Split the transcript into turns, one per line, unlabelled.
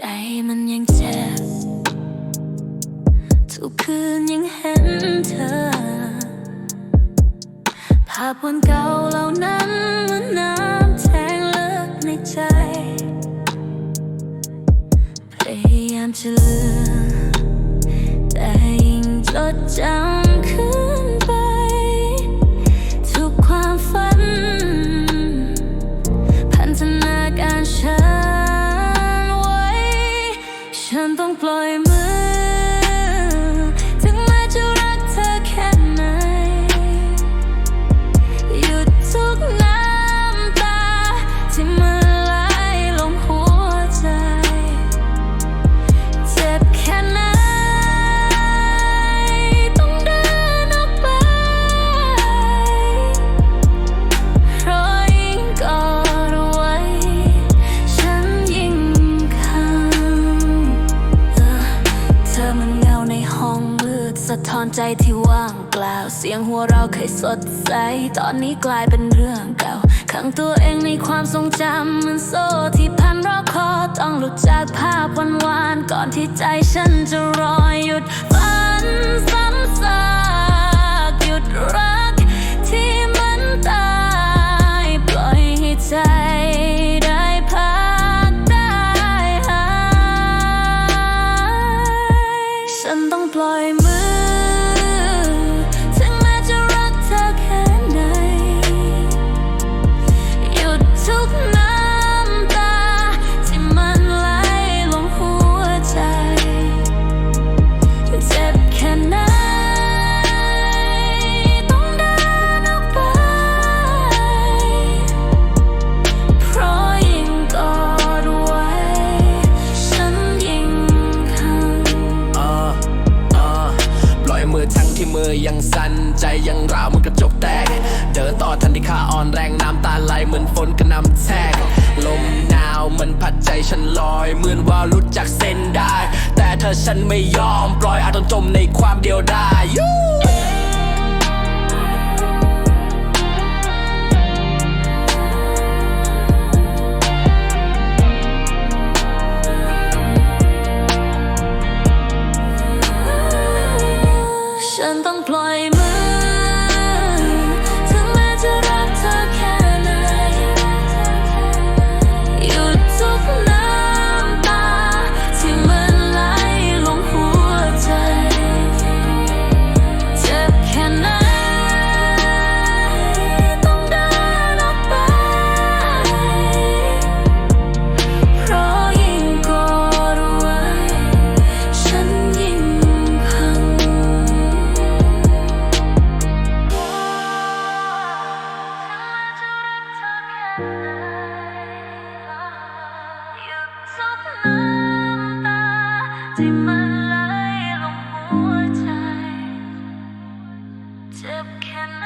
ใจมันยังเจ็บทุกคืนยังเห็นเธอ ภาพวันเก่าเหล่านั้นเหมันน้ำแทงเลึกในใจ พยายามจะลืมแต่ยิ่งจดจำขึ้น ต้องปล่อยมือ อนใจที่ว่างเปล่า เสียงหัวเราเคยสดใส ตอนนี้กลายเป็นเรื่องเก่าขังตัวเองในความทรงจำมันโซ่ที่พันรอบคอต้องหลุดจากภาพวันวานก่อนที่ใจฉันจะรอหยุดฝัน ที่มือยัง
สั่นใจยังราวมันกระจกแตก เดินต่อทันที่ขาอ่อนแรงน้ำตาไหลเหมือนฝนกระนำแทกลมหนาวมันพัดใจฉันลอย เหมือนว่าลุดจากเส้นได้ แต่เธอฉันไม่ยอมปล่อยอาจต้องจมในความเดียวดาย
ฉันต้องปล่อย ที่มันไหลลงหัวใจ เจ็บแค่ไหน